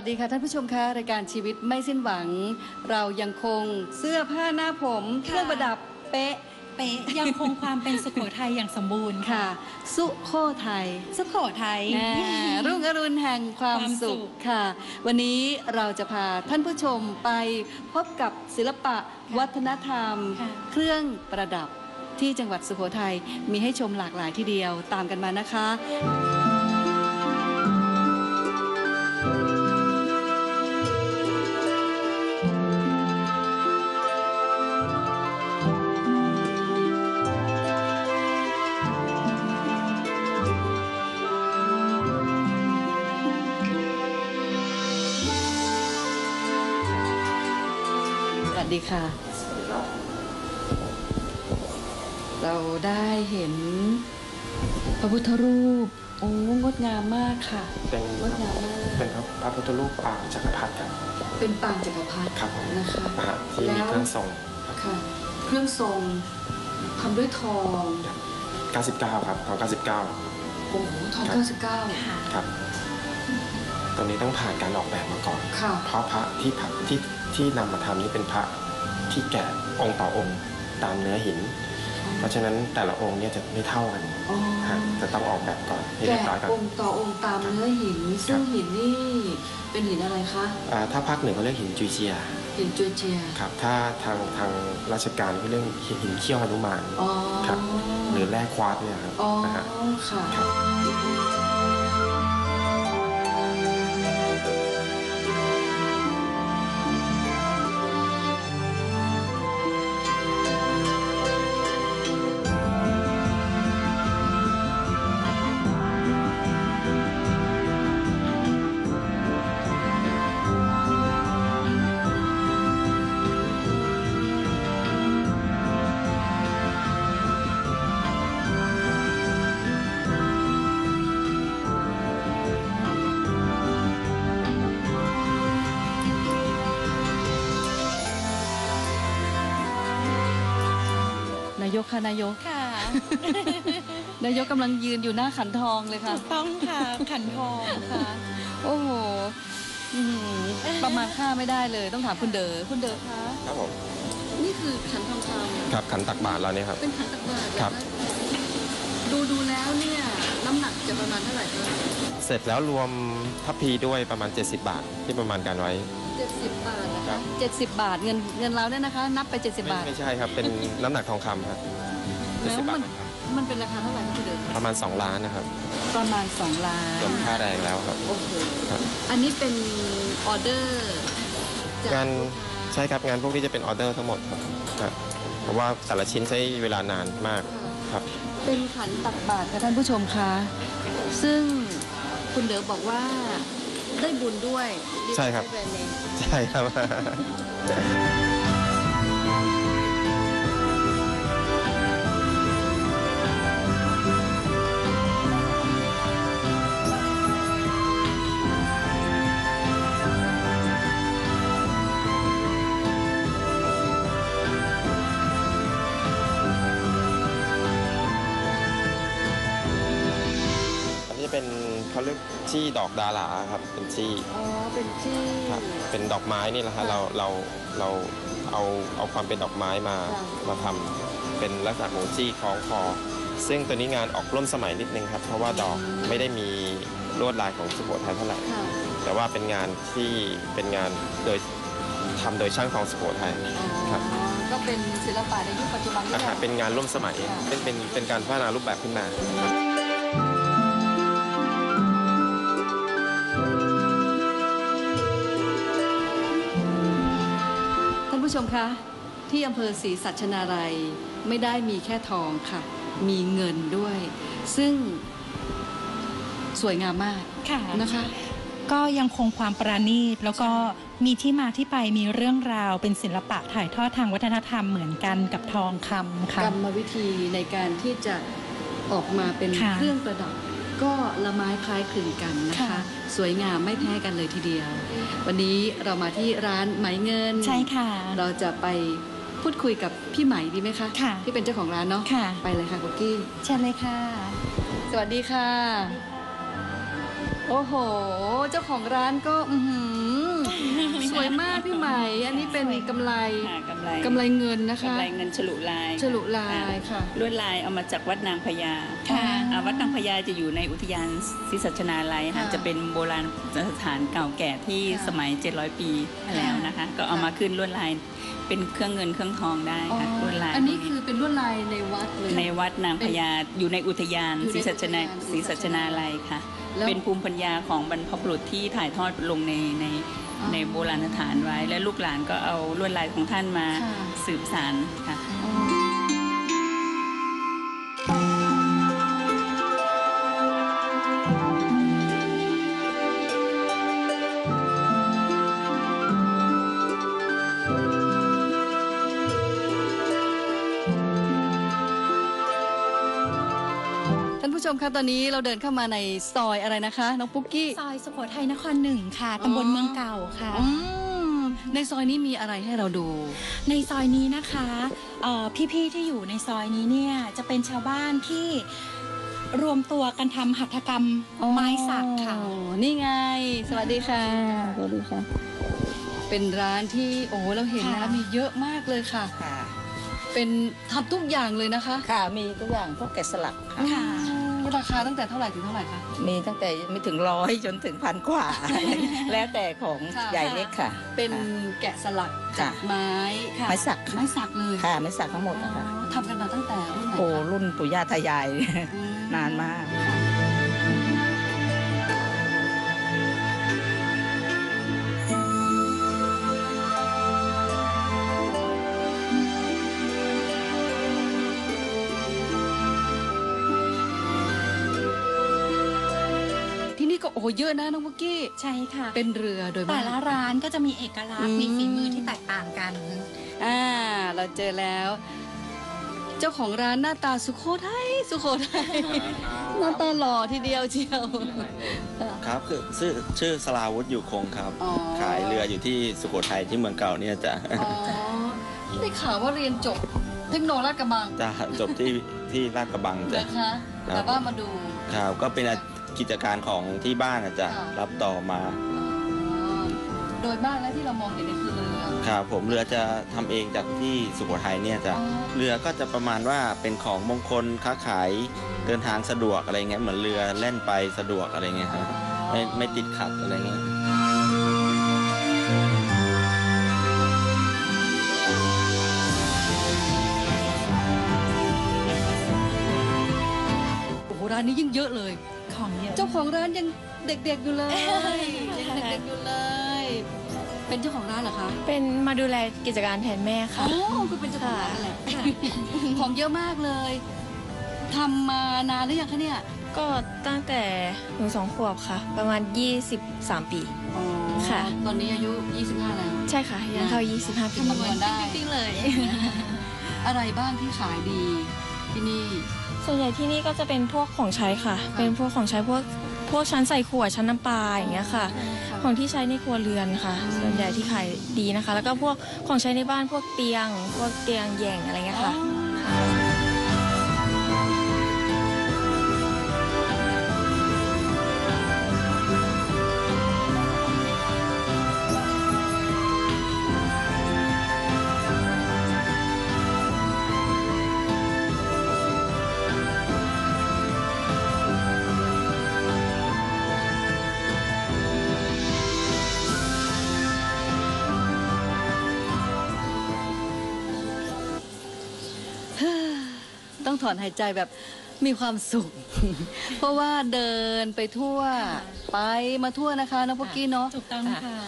วัสดีค่ะท่านผู้ชมคะรายการชีวิตไม่สิ้นหวัง เรายังคงเสื้อผ้าหน้าผมเครื่องประดับเป๊ะเป๊ะยังคงความเป็นสุโขทัยอย่างสมบูรณ์ค่ะค่ะสุโคไทยสุโขทัยแน่รุ่งอรุณแห่งความความสุสุขขค่ะ วันนี้เราจะพาท่านผู้ชมไปพบกับศิลปะวัฒนธรรมค่ะเครื่องประดับที่จังหวัดสุโขทัยมีให้ชมหลากหลายทีเดียวตามกันมานะคะ ดีค่ะ เราได้เห็นพระพุทธรูป โอ้งดงามมากค่ะ เป็นงดงามมาก เป็นพระพุทธรูปปางจักรพรรดิครับเป็นปางจักรพรรดิครับผมนะคะนะฮะที่มีเครื่องทรงค่ะเครื่องทรงทำด้วยทอง 99 ครับของ 99 โอ้โหทองครับ99ค่ะครับตัวนี้ต้องผ่านการออกแบบมาก่อนค่ะเพราะพระที่พระที่ ที่นำมาทำนี่เป็นพระที่แกะองค์ต่อองค์ตามเนื้อหิน เพราะฉะนั้นแต่ละองค์เนี่ยจะไม่เท่ากันอ๋อฮะจะต้องออกแบบก่อนให้แกะเรียบร้อยก่อนองค์ต่อองค์ตามเนื้อหิน ซึ่งหินนี่เป็นหินอะไรคะอ่าถ้าภาคเหนือเขาเรียกหินจุยเจียหินจูเจียครับถ้าทางทางราชการเขาเรียกหินเขี้ยวหนุมานอ๋อครับหรือแร่ควาร์ตซ์เนี่ยครับอ๋อนะฮะค่ะายกค่ะนายก ค่ะ นายกกำลังยืนอยู่หน้าขันทองเลยค่ะ ถูกต้องค่ะขันทองค่ะ โอ้โหอื้อหือประมาณค่าไม่ได้เลย ต้องถามคุณเด๋อคุณเด๋อคะครับผมนี่คือขันทองคครับขันตักบาตรเราเนี่ยครับำเป็นขันตักบาตรครับดูดูแล้วเนี่ยน้ำหนักจะประมาณเท่าไหร่คะ เสร็จแล้วรวมทัพพีด้วยประมาณ 70 บาทที่ประมาณการไว้เจ็ดสิบบาทนะครัคะบเจ็ดสิบบาทเงินเงินเราเนี่ยนะคะ นับไปเจ็ดสิบบาท ไม่ใช่ครับเป็นน้ำหนักทองคำครับแล้ว70บามัทนมันเป็นราคาเท่าไหร่คะคุณเด๋อประมาณ 2 ล้านนะครับประมาณสองล้านรวมค่าแรงแล้วครับ โอ้โหครับ อันนี้เป็นออเดอร์จากงานลูกค้า ใช่ครับงานพวกนี้จะเป็นออเดอร์ทั้งหมดครับครับเพราะว่าแต่ละชิ้นใช้เวลานานมากครับ เป็นขันตักบาตรค่ะท่านผู้ชมคะซึ่ง คุณเด๋อบอกว่าได้บุญด้วยใช่ครับแบรนด์เนม ใช่ครับ เป็นเขาเรียกจี้ดอกดาราครับเป็นจี้อ๋อ เป็นที่ ครับเป็นดอกไม้นี่แหละฮะเราเราเราเอาเอาความเป็นดอกไม้มาค่ะ มาทำเป็นลักษณะของจี้คล้องคอ ซึ่งตัวนี้งานออกร่วมสมัยนิดนึงครับ เพราะว่าดอกไม่ได้มีลวดลายของสุโขทัยเท่าไหร่ ค่ะแต่ว่าเป็นงานที่เป็นงานโดยทำโดยช่างทองสุโขทัย ครับ อ๋อก็เป็นศิลปะในยุคปัจจุบันนี่อาแหหารละ เป็นงานร่วมสมัยค่ะเป็นเป็นเป็นการพัฒนารูปแบบขึ้นมา ครับ ผู้ชมคะที่อำเภอศรีสัชนาลัยไม่ได้มีแค่ทองค่ะ มีเงินด้วย ซึ่งสวยงามมากค่ะนะคะ ก็ยังคงความประณีตแล้วก็มีที่มาที่ไปมีเรื่องราวเป็นศิลปะถ่ายทอดทางวัฒนธรรมเหมือนกันกับทองคำค่ะกรรมวิธีในการที่จะออกมาเป็นค่ะเครื่องประดับก็ละไม้คล้ายคลึงกันนะคะค่ะ สวยงามไม่แพ้กันเลยทีเดียว วันนี้เรามาที่ร้านไหมเงิน ใช่ค่ะ เราจะไปพูดคุยกับพี่ไหมดีไหมคะค่ะที่เป็นเจ้าของร้านเนาะค่ะ ไปเลยค่ะกุ๊กกี้เชิญเลยค่ะ สวัสดีค่ะ โอ้โห เจ้าของร้านก็ อื้อหือส วยมากพี่ไหมอันนี้เป็นกำไรค่ะกำไรกำไรเงินนะคะกำไรเงินฉลุลายฉลุลายค่ะ ลวดลายเอามาจากวัดนางพญาค่ะ อ่าวัดนางพญาจะอยู่ในอุทยานศรีสัชนาลัยค่ะค่ะจะเป็นโบราณสถานเก่าแก่ที่ค่ะสมัย 700 ปีแล้วนะคะ ก็เอามาขึ้นลวดลายเป็นเครื่องเงินเครื่องทองได้อ๋อค่ะลวดลายอันนี้คือเป็นลวดลายในวัดเลย ในวัดนางพญาอยู่ในอุทยานอยู่ในศรีสัชนาอุทยานศรีสัชนาลัยค่ะ แล้ว เป็นภูมิปัญญาของบรรพบุรุษที่ถ่ายทอดลงในในอ๋อ ในโบราณสถานไว้ และลูกหลานก็เอาลวดลายของท่านมาค่ะสืบสานค่ะ ผู้ชมคะตอนนี้เราเดินเข้ามาในซอยอะไรนะคะ น้องปุ๊กกี้ซอยสุโขทัยนครหนึ่งค่ะตำบลเมืองเก่าค่ะ อืมในซอยนี้มีอะไรให้เราดู ในซอยนี้นะคะเอ่อพี่ๆที่อยู่ในซอยนี้เนี่ยจะเป็นชาวบ้านที่รวมตัวกันทำหัตถกรรมไม้สักค่ะอ๋อนี่ไง สวัสดีค่ะ สวัสดีค่ะ เป็นร้านที่โอ้โหเราเห็นค่ะนะมีเยอะมากเลยค่ะ ค่ะ เป็นทำทุกอย่างเลยนะคะ ค่ะ มีทุกอย่างพวกแกะสลักค่ะ ค่ะอืม ราคาตั้งแต่เท่าไหร่ถึงเท่าไหร่คะ มีตั้งแต่ไม่ถึงร้อยจนถึงพันกว่า แล้วแต่ของค่ะใหญ่เล็กค่ะ เป็นค่ะแกะสลักจากค่ะไม้ไม้สักค่ะ ไม้สักเลยค่ะไม้สักทั้งหมดนะคะอ๋อทำกันมาตั้งแต่รุ่นไหนโอ้คะรุ่นปู่ย่าตายาย อืม นานมากที่นี่ เยอะนะน้องบุกกี้ ใช่ค่ะ เป็นเรือโดยแต่มากละร้านก็จะมีเอกลักษอืณ์มมีฝีมือที่แตกต่างกัน อ่า เราเจอแล้ว เจ้าของร้านหน้าตาสุโขทัยสุโขทัยหน้าตาหล่อทีเดียวเชียว ครับคือชื่อชื่อสลาวุธอยู่คงครับ อ๋อ ขายเรืออยู่ที่สุโขทัยที่เมืองเก่าเนี่ยจะอ๋อได้ข่าวว่าเรียนจบเทคโนโลยีกระบังจะจบที่ที่ลาดกระบังจะนะคะ ครับ แต่ว่ามาดู ครับก็เป็น กิจการของที่บ้านอะจะค่ะ รับต่อมาอ๋อโดยมากแล้วที่เรามองเห็นเนี่ยคือเรือครับผมเรือจะทำเองจากที่สุโขทัยเนี่ยจะ อ๋อเรือก็จะประมาณว่าเป็นของมงคลค้าขายเดินทางสะดวกอะไรเงี้ยเหมือนเรือแล่นไปสะดวกอะไรเงี้ยครับไม่ไม่ติดขัดอะไรเงี้ยโอ้โหร้านนี้ยิ่งเยอะเลย ของเยอะ เจ้าของร้านยังเด็กๆอยู่เลยยังเด็กๆอยู่เลย เป็นเจ้าของร้านเหรอคะเป็นมาดูแลกิจการแทนแม่อ๋ค่ะอคือเป็นเจ้าของร้านนั่นแหละของเยอะมากเลยทำมานานหรือยังคะเนี่ย ก็ตั้งแต่หนูสองขวบค่ะ ประมาณ 23 ปี อ๋อค่ะ ตอนนี้อายุ 25 แล้วใช่ค่ะยังเข้า25 ปีคำนวณได้ จริงๆเลย อะไรบ้างที่ขายดี ที่นี่ ส่วนใหญ่ที่นี่ก็จะเป็นพวกของใช้ค่ะ เป็นพวกของใช้พวกพวกชั้นใส่ขวดชั้นน้ำปลาอย่างเงี้ยค่ะ ของที่ใช้ในครัวเรือนค่ะ ส่วนใหญ่ที่ขายดีนะคะ แล้วก็พวกของใช้ในบ้านพวกเตียง พวกเตียงแหย่งอะไรเงี้ยค่ะ ถอนหายใจแบบมีความสุข เพราะว่าเดินไปทั่วไปมาทั่วนะคะน้องพกกี้เนาะ ถูกต้องค่ะ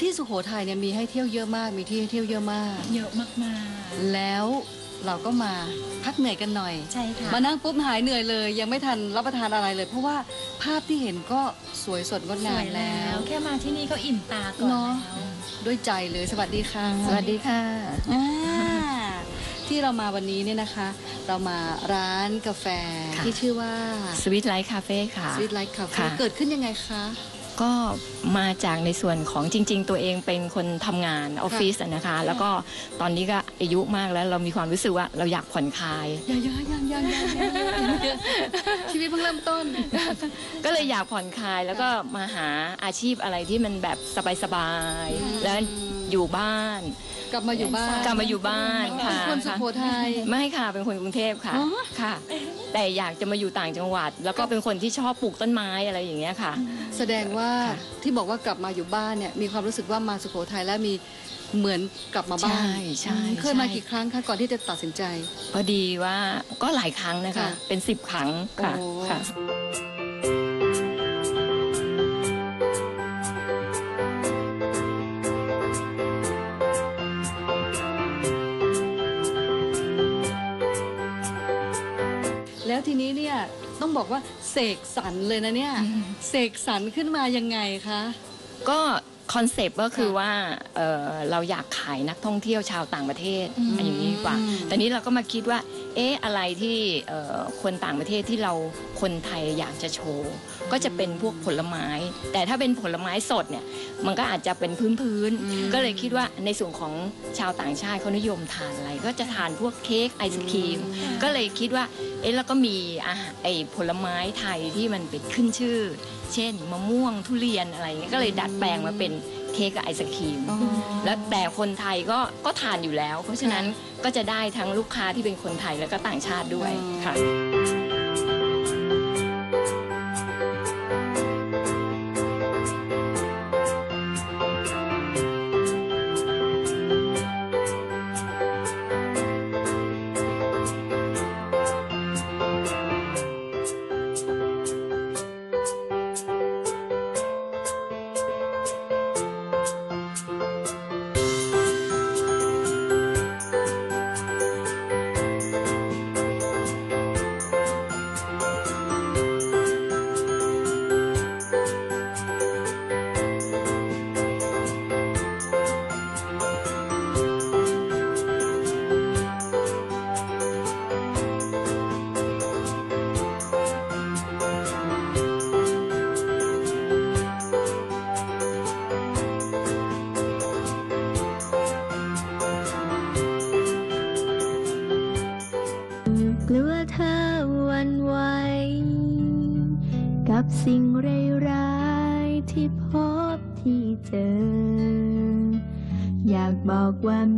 ที่สุโขทัยเนี่ยมีให้เที่ยวเยอะมาก มีที่ให้เที่ยวเยอะมาก เยอะมากแล้วเราก็มาพักเหนื่อยกันหน่อยๆใช่ค่ะ มานั่งปุ๊บหายเหนื่อยเลย ยังไม่ทันรับประทานอะไรเลย เพราะว่าภาพที่เห็นก็สวยสดงดสงาวมยแล้แล้ววแค่มาที่นี่ก็อิ่มตาก่อนเนาะแล้วด้วยใจเลยสวัสดีค่ะ สวัสดีค่ะอ่า ที่เรามาวันนี้เนี่ยนะคะ เรามาร้านกาแฟค่ะที่ชื่อว่าสวิตไลท์คาเฟ่ค่ะ Sweet Light Cafe ค่ะเกิดขึ้นยังไงคะ ก็มาจากในส่วนของจริง ๆ ตัวเองเป็นคนทำงานออฟฟิศอะนะคะ แล้วก็ตอนนี้ก็อายุมากแล้วเรามีความรู้สึกว่าเราอยากผ่อนคลายยังยังยังยังยังยังชีวิตเพิ่งเริ่มต้น ก็เลยอยากผ่อนคลายแล้วก็มาหาอาชีพอะไรที่มันแบบสบายๆแล้วอยู่บ้าน กลับมาอยู่บ้านกลับมาอยู่บ้านค่ะเป็นคนสุโขทัย ไม่ค่ะ เป็นคนกรุงเทพค่ะ อ๋อ ค่ะ แต่อยากจะมาอยู่ต่างจังหวัด แล้วก็เป็นคนที่ชอบปลูกต้นไม้อะไรอย่างเงี้ยค่ะ แสดงว่าค่ะที่บอกว่ากลับมาอยู่บ้านเนี่ยมีความรู้สึกว่ามาสุโขทัยแล้วมีเหมือนกลับมาบ้านใช่ใช่อืมเคยมาใช่กี่ครั้งคะก่อนที่จะตัดสินใจ พอดีว่าก็หลายครั้งนะคะค่ะเป็นสิบครั้งค่ะโอ้ค่ะแล้วทีนี้เนี่ยต้องบอกว่าเสกสรรเลยนะเนี่ย เสกสรรขึ้นมายังไงคะ ก็คอนเซปต์ก็คือค่ะว่าเอ่อเราอยากขายนักท่องเที่ยวชาวต่างประเทศอืมอย่างนี้ดีกว่า แต่นี้เราก็มาคิดว่า เอ๊ะอะไรที่เอ่อคนต่างประเทศที่เราคนไทยอยากจะโชว์ ก็จะเป็นพวกผลไม้ แต่ถ้าเป็นผลไม้สดเนี่ย มันก็อาจจะเป็นพื้นอืมๆก็เลยคิดว่าในส่วนของชาวต่างชาติเขานิยมทานอะไร ก็จะทานพวกเค้กไอศครีม ก็เลยคิดว่า เอ๊ะแล้วก็มีอาหารไอ้ผลไม้ไทยที่มันเป็นขึ้นชื่อ เช่นมะม่วงทุเรียนอะไรอย่างเงี้ยก็เลยดัดแปลงมาเป็นเค้กกับไอศครีมอ๋อแล้วแต่คนไทยก็ก็ทานอยู่แล้ว เพราะฉะนั้นก็จะได้ทั้งลูกค้าที่เป็นคนไทยแล้วก็ต่างชาติด้วยอ๋อค่ะ บที่